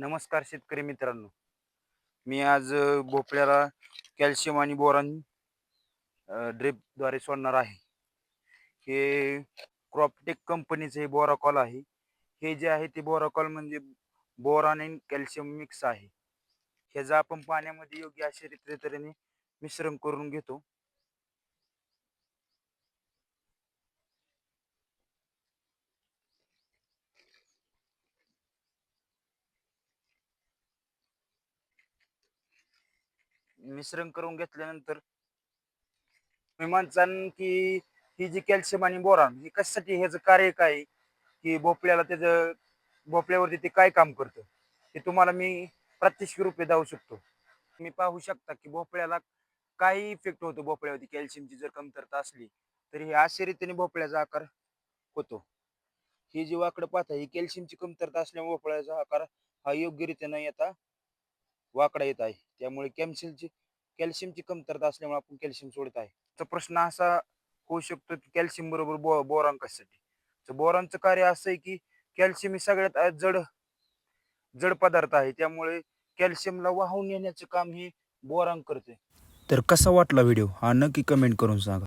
नमस्कार शेतकरी मित्रांनो. मी आज भोपळ्याला कॅल्शियम आणि बोरॉन ड्रिपद्वारे सोडणार आहे. हे क्रॉपटेक कंपनीचं हे बोराकॉल आहे. हे जे आहे ते बोराकॉल म्हणजे बोरॉन आणि कॅल्शियम मिक्स आहे. ह्याचं आपण पाण्यामध्ये योग्य अशा तऱ्हेने मिश्रण करून घेतो. मिश्रण करून घेतल्यानंतर मी म्हणसान की ही जी कॅल्शियम आणि बोरॉन ही कशासाठी ह्याचं कार्य काय? आहे? की भोपळ्याला त्याचं भोपळ्यावरती ते काय काम करतं? हे तुम्हाला मी प्रात्यक्षिक रूपे दाऊ शकतो. मी पाहू शकता की भोपळ्याला काही इफेक्ट होतो भोपळ्यावरती कॅल्शियमची जर कमतरता असली तर हे अशा रीतीने भोपळ्याचा आकार होतो. ही जी वाकडं पाहता ही कॅल्शियमची कमतरता असल्यामुळे भोपळ्याचा आकार हा योग्यरीत्या न येता वाकडा येत आहे. त्यामुळे कॅल्शियमची कॅल्शियमची कमतरता असल्यामुळे आपण कॅल्शियम सोडत आहे. तर प्रश्न असा होऊ शकतो की कॅल्शियम बरोबर बो बोरॉन कशासाठी तर बोरॉनचं कार्य असं आहे की कॅल्शियम हे सगळ्यात जड जड पदार्थ आहे. त्यामुळे कॅल्शियमला वाहून नेण्याचं काम हे बोरॉन करते. तर कसा वाटला व्हिडिओ? हा नक्की कमेंट करून सांगा.